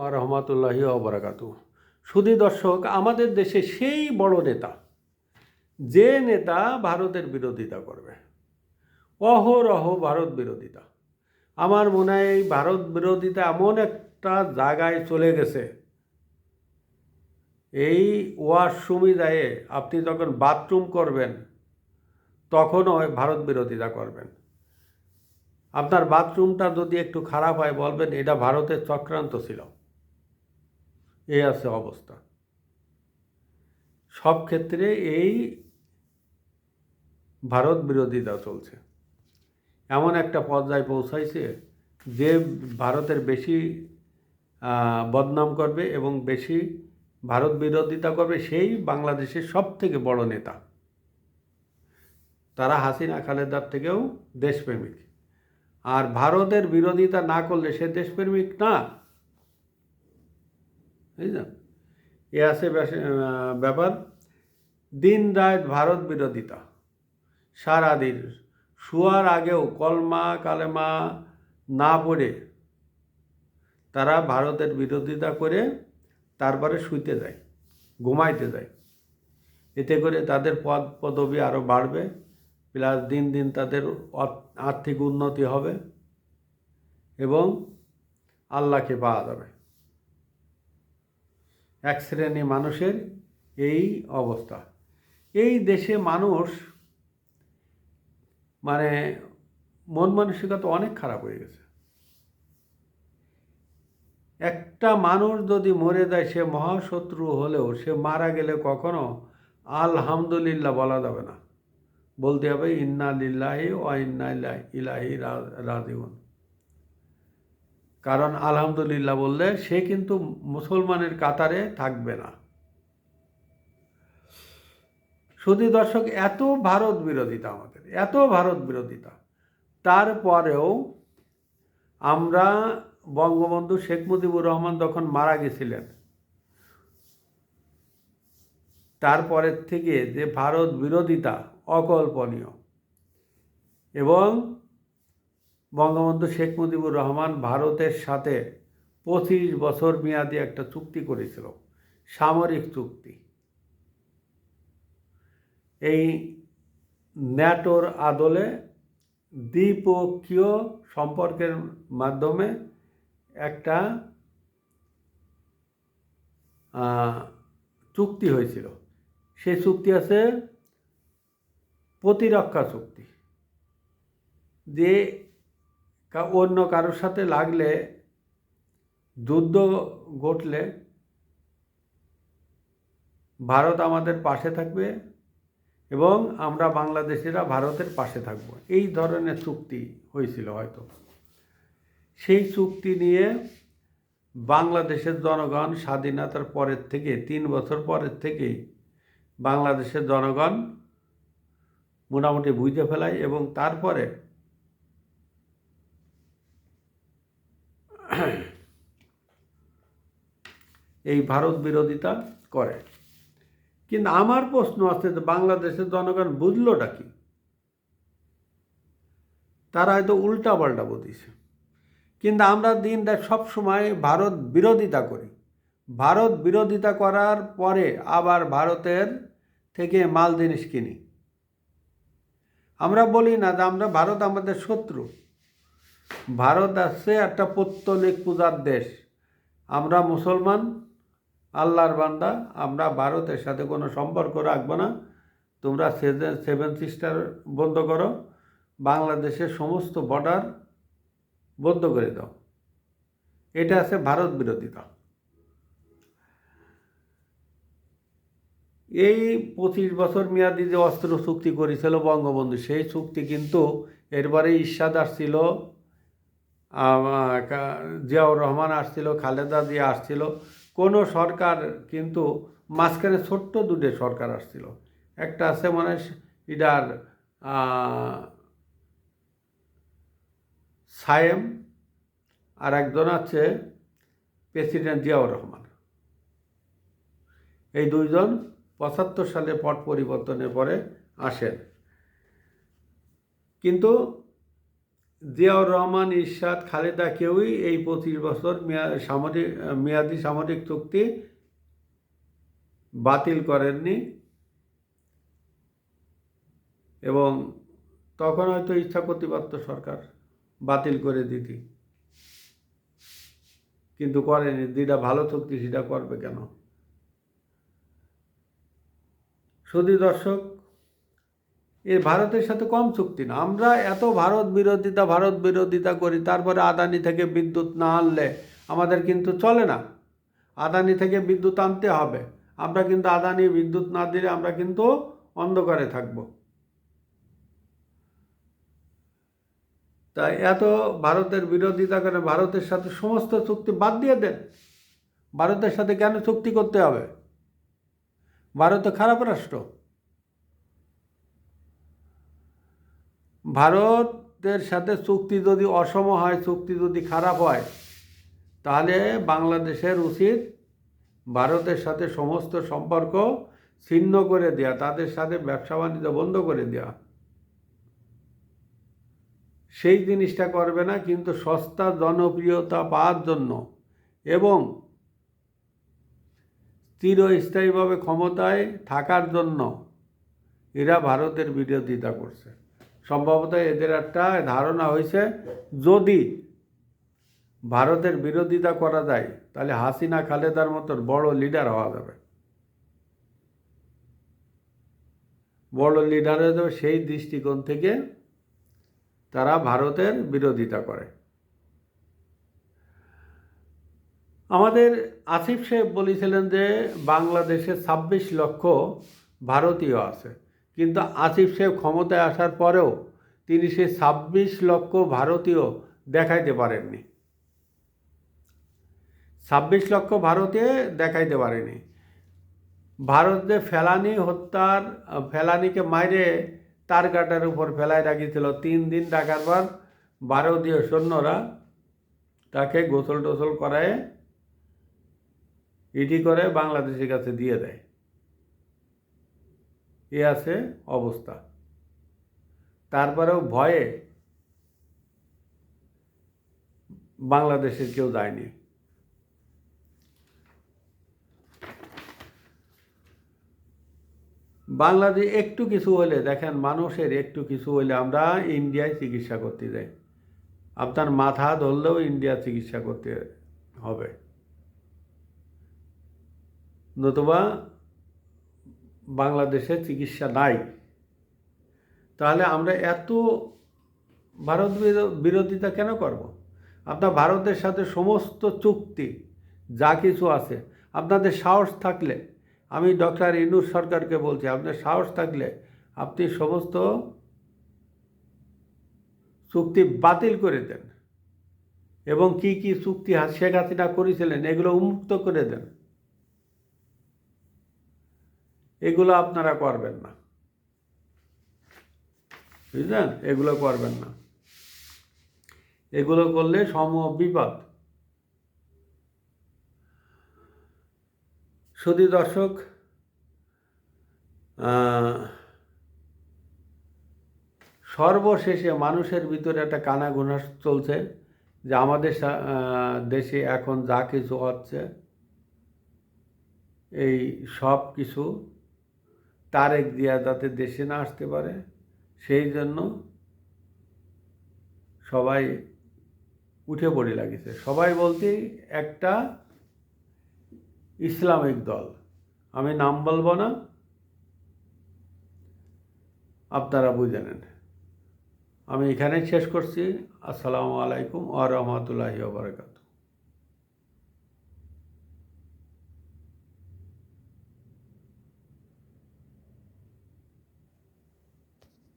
রহমতুল্লাহি অবরাকাত সুধী দর্শক, আমাদের দেশে সেই বড় নেতা, যে নেতা ভারতের বিরোধিতা করবে। অহরহ ভারত বিরোধিতা। আমার মনে হয় এই ভারত বিরোধিতা এমন একটা জায়গায় চলে গেছে। এই ওয়াশরুমে যায় আপনি যখন বাথরুম করবেন তখনও ভারত বিরোধিতা করবেন। আপনার বাথরুমটা যদি একটু খারাপ হয়, বলবেন, এটা ভারতের চক্রান্ত ছিল। এই আছে অবস্থা। সব ক্ষেত্রে এই ভারত বিরোধিতা চলছে। এমন একটা পর্যায়ে পৌঁছাইছে যে ভারতের বেশি বদনাম করবে এবং বেশি ভারত বিরোধিতা করবে সেই বাংলাদেশের সব থেকে বড় নেতা। তারা হাসিনা খালেদার থেকেও দেশপ্রেমিক। আর ভারতের বিরোধিতা না করলে সে দেশপ্রেমিক না। বুঝলেন? এ আছে ব্যাপার। দিন রাত ভারত বিরোধিতা। সারাদিন শোয়ার আগেও কলমা, কালেমা না পড়ে তারা ভারতের বিরোধিতা করে তারপরে শুইতে যায়, ঘুমাইতে যায়। এতে করে তাদের পদ, পদবি আরও বাড়বে, প্লাস দিন দিন তাদের আর্থিক উন্নতি হবে এবং আল্লাহকে পাওয়া যাবে। এক শ্রেণি মানুষের এই অবস্থা। এই দেশে মানুষ মানে মন মানসিকতা অনেক খারাপ হয়ে গেছে। একটা মানুষ যদি মরে যায়, সে মহাশত্রু হলেও সে মারা গেলে কখনো আলহামদুলিল্লাহ বলা যাবে না। বলতে হবে, ইন্না লিল্লাহি ও ইন্না ইলা- ইলাহি রাজিউন। কারণ আলহামদুলিল্লাহ বললে, সে কিন্তু মুসলমানের কাতারে থাকবে না। শুধু দর্শক, এত ভারত বিরোধিতা আমাদের, এত ভারত বিরোধিতা। তারপরেও আমরা বঙ্গবন্ধু শেখ মুজিবুর রহমান যখন মারা গেছিলেন তারপরের থেকে যে ভারত বিরোধিতা অকল্পনীয় এবং বঙ্গবন্ধু শেখ মুজিবুর রহমান ভারতের সাথে পঁচিশ বছর মেয়াদি একটা চুক্তি করেছিল, সামরিক চুক্তি। এই ন্যাটোর আদলে দ্বিপক্ষীয় সম্পর্কের মাধ্যমে একটা চুক্তি হয়েছিল। সেই চুক্তি আছে প্রতিরক্ষা চুক্তি। যে অন্য কারোর সাথে লাগলে যুদ্ধ ঘটলে ভারত আমাদের পাশে থাকবে এবং আমরা বাংলাদেশিরা ভারতের পাশে থাকব। এই ধরনের চুক্তি হয়েছিল হয়তো। সেই চুক্তি নিয়ে বাংলাদেশের জনগণ স্বাধীনতার পরের থেকে, তিন বছর পরের থেকেই বাংলাদেশের জনগণ মোটামুটি বুঝে ফেলায় এবং তারপরে এই ভারত বিরোধিতা করে। কিন্তু আমার প্রশ্ন আছে যে বাংলাদেশের জনগণ বুঝলোটা কি? তারা হয়তো উল্টা পাল্টা বুঝিছে। কিন্তু আমরা দিন রাত সবসময় ভারত বিরোধিতা করি। ভারত বিরোধিতা করার পরে আবার ভারতের থেকে মাল জিনিস কিনি। আমরা বলি না যে আমরা, ভারত আমাদের শত্রু। ভারত আছে একটা পৌত্তলিক পূজার দেশ। আমরা মুসলমান আল্লাহর বান্দা, আমরা ভারতের সাথে কোনো সম্পর্ক রাখব না। তোমরা সেভেন সিস্টার বন্ধ করো। বাংলাদেশের সমস্ত বর্ডার বন্ধ করে দাও। এটা আছে ভারত বিরোধিতা এই পঁচিশ বছর মেয়াদি যে অস্ত্র চুক্তি করেছিল বঙ্গবন্ধু, সেই চুক্তি কিন্তু এরপরে ইরশাদ আসছিল জিয়াউর রহমান আসছিল, খালেদা জিয়া আসছিল কোনো সরকার কিন্তু মাঝখানে ছোট্ট দুটো সরকার আসছিল। একটা আছে মানে ইডার সায়েম, আর একজন আছে প্রেসিডেন্ট জিয়াউর রহমান। এই দুইজন পঁচাত্তর সালে পট পরিবর্তনের পরে আসেন। কিন্তু জিয়াউর রহমান, ইরশাদ, খালেদা কেউই এই পঁচিশ বছর সামরিক মেয়াদি সামরিক চুক্তি বাতিল করেননি। এবং তখন হয়তো ইচ্ছা করতে পারত সরকার বাতিল করে দিতি। কিন্তু করেনি। যেটা ভালো চুক্তি, সেটা করবে কেন? শুধু দর্শক এ ভারতের সাথে কম চুক্তি না। আমরা এত ভারত বিরোধিতা ভারত বিরোধিতা করি, তারপরে আদানি থেকে বিদ্যুৎ না আনলে আমাদের কিন্তু চলে না। আদানি থেকে বিদ্যুৎ আনতে হবে। আমরা কিন্তু আদানি বিদ্যুৎ না দিলে আমরা কিন্তু অন্ধকারে থাকব। তাই এত ভারতের বিরোধিতা করে ভারতের সাথে সমস্ত চুক্তি বাদ দিয়ে দেন। ভারতের সাথে কেন চুক্তি করতে হবে? ভারত খারাপ রাষ্ট্র। ভারতের সাথে চুক্তি যদি অসম হয়, চুক্তি যদি খারাপ হয়, তাহলে বাংলাদেশের উচিত ভারতের সাথে সমস্ত সম্পর্ক ছিন্ন করে দেওয়া তাদের সাথে ব্যবসা বাণিজ্য বন্ধ করে দেওয়া সেই জিনিসটা করবে না, কিন্তু সস্তা জনপ্রিয়তা পাওয়ার জন্য এবং চিরস্থায়ীভাবে ক্ষমতায় থাকার জন্য এরা ভারতের বিরোধিতা করছে। সম্ভবত এদের একটা ধারণা হয়েছে যদি ভারতের বিরোধিতা করা যায়, তাহলে হাসিনা খালেদার মতন বড় লিডার হওয়া যাবে। বড় লিডার হয়ে যাবে সেই দৃষ্টিকোণ থেকে তারা ভারতের বিরোধিতা করে। আমাদের আসিফ সাহেব বলেছিলেন যে বাংলাদেশে ছাব্বিশ লক্ষ ভারতীয় আছে। কিন্তু আসিফ সাহেব ক্ষমতায় আসার পরেও তিনি সে ছাব্বিশ লক্ষ ভারতীয় দেখাইতে পারেননি। ছাব্বিশ লক্ষ ভারতীয় দেখাইতে পারেনি। ভারতে ফেলানি হত্যার, ফেলানিকে মাইরে তার কাটার উপর ফেলায় রাখিয়েছিল তিন দিন ডাকার পর ভারতীয় সৈন্যরা তাকে গোসল টোসল করায়, ইটি করে বাংলাদেশের কাছে দিয়ে দেয়। এ আছে অবস্থা। তারপরেও ভয়ে বাংলাদেশের কেউ যায়নি। বাংলাদেশ একটু কিছু হলে দেখেন মানুষের একটু কিছু হলে আমরা ইন্ডিয়ায় চিকিৎসা করতে যাই। আপনার মাথা ধরলেও ইন্ডিয়া চিকিৎসা করতে হবে। নতুবা বাংলাদেশে চিকিৎসা নাই। তাহলে আমরা এত ভারত বিরোধিতা কেন করব। আপনার ভারতের সাথে সমস্ত চুক্তি, যা কিছু আছে, আপনাদের সাহস থাকলে, আমি ডক্টর ইনুর সরকারকে বলছি, আপনার সাহস থাকলে আপনি সমস্ত চুক্তি বাতিল করে দেন। এবং কি কি চুক্তি শেখ হাসিনা করেছিলেন, এগুলো উন্মুক্ত করে দেন। এগুলো আপনারা করবেন না। বুঝলেন? এগুলো করবেন না। এগুলো করলে সমূহ বিপদ। শুধু দর্শক সর্বশেষে মানুষের ভিতরে একটা কানাঘুনা চলছে যে আমাদের দেশে এখন যা কিছু হচ্ছে, এই সব কিছু তারেক দিয়া যাতে দেশে না আসতে পারে, সেই জন্য সবাই উঠে পড়ে লাগিছে সবাই বলতে একটা ইসলামিক দল। আমি নাম বলব না, আপনারা বুঝে নেন। আমি এখানে শেষ করছি। আসসালামু আলাইকুম আ রহমতুল্লাহি বারকাত